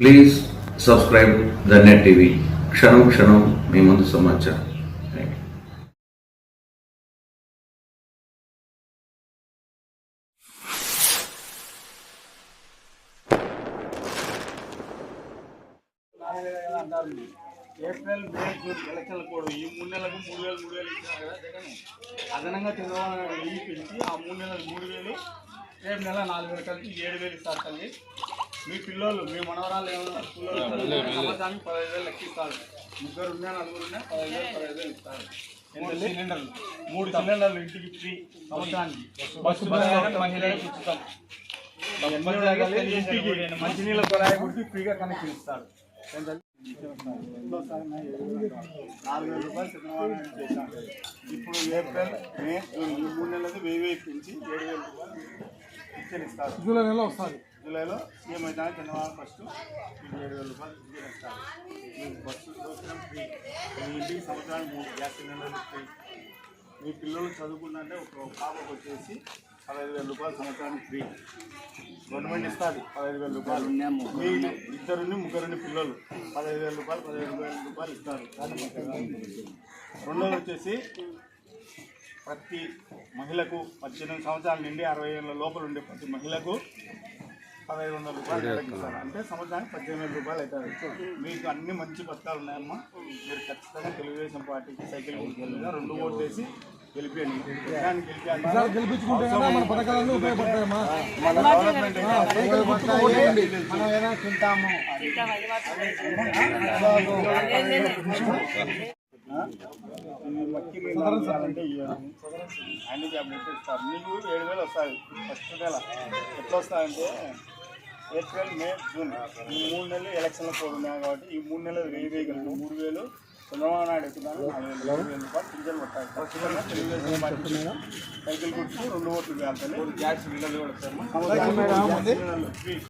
Please subscribe the net TV క్షణం క్షణం మీ ముందు సమాచారం. ఏప్రిల్ మే జూన్ ఎలక్షన్ల కూడా. ఈ మూడు నెలలకు మూడు వేలు మూడు వేలు ఇచ్చినారు కదా జగన్. అదనంగా చంద్రబాబు నాయుడు పెంచి ఆ మూడు నెలలకు మూడు వేలు రేపు నెల నాలుగు వేలు కలిపి ఏడు వేలు ఇస్తారు తల్లి. మీ పిల్లలు మీ మనవరాలు ఏమైనా స్కూల్లో సంవత్సరానికి పదహైదు వేలు లెక్కిస్తారు. ముగ్గురు ఉన్నా నలుగురు ఉన్నా పదహైదు వేలు పదహైదు వేలు ఇస్తారు. మూడు సిలిండర్లు. మూడు సిలిండర్లు ఇంటికి ఫ్రీ సంవత్సరానికి బస్సు బస్సు మహిళలకు ఇంటికి మంచినీళ్ళ కొరాయి గుడికి ఫ్రీగా కనెక్షన్ ఇస్తారు నాలుగు వేల రూపాయలు చంద్రబాబు నాయుడు చేశారు ఇప్పుడు ఏప్రిల్ మే జూన్ ఈ మూడు నెలలది వెయ్యి వెయ్యి పెంచి ఏడు వేల రూపాయలు ఇస్తారు. జూలై నెలలో వస్తుంది. జూలైలో సీఎం అయితే చంద్రబాబు ఫస్ట్ ఏడు వేల రూపాయలు మీకు బస్సు దోషణం ఫ్రీ. మీ ఇంటికి సంవత్సరానికి మూడు గ్యాస్ సిలిండర్లు ఫ్రీ మీ పిల్లలు చదువుకుంటే ఒక పాపకు వచ్చేసి పదహైదు వేల రూపాయలు సంవత్సరానికి ఫ్రీ. గవర్నమెంట్ ఇస్తుంది పదహైదు వేల రూపాయలు. మీ ఇద్దరుని ముగ్గురుని పిల్లలు పదహైదు వేల రూపాయలు పదిహేను వేల రూపాయలు ఇస్తారు. రెండోది వచ్చేసి ప్రతి మహిళకు పద్దెనిమిది సంవత్సరాల నుండి అరవై ఏళ్ళ లోపల ఉండే ప్రతి మహిళకు పదహైదు వందల రూపాయలు నెలకు అంటే సంవత్సరానికి పద్దెనిమిది వేల రూపాయలు అవుతుంది మీకు అన్ని మంచి పథకాలు ఉన్నాయమ్మా. మీరు ఖచ్చితంగా తెలుగుదేశం పార్టీకి సైకిల్ గుర్తుగా రెండు ఓట్లు వేసి తింటాము. అంటే ఇస్తారు మీకు ఏడు వేలు వస్తాయి. ఫస్ట్ నెల. ఎట్లా వస్తాయంటే ఏప్రిల్ మే జూన్. ఈ మూడు నెలలు ఎలక్షన్ల కోడ్ ఉన్నాయి కాబట్టి ఈ మూడు నెలలు వెయ్యి కలిపి మూడు వేలు చంద్రబాబు నాయుడు ఎక్కుతాను నాలుగు వేలు రూపాయలు పింఛన్ పట్టాలి తెలుగుదేశం పార్టీ సైకిల్ గుర్తు రెండు ఓట్లు వేయాలి గ్యాస్ సిలిండర్లు కూడా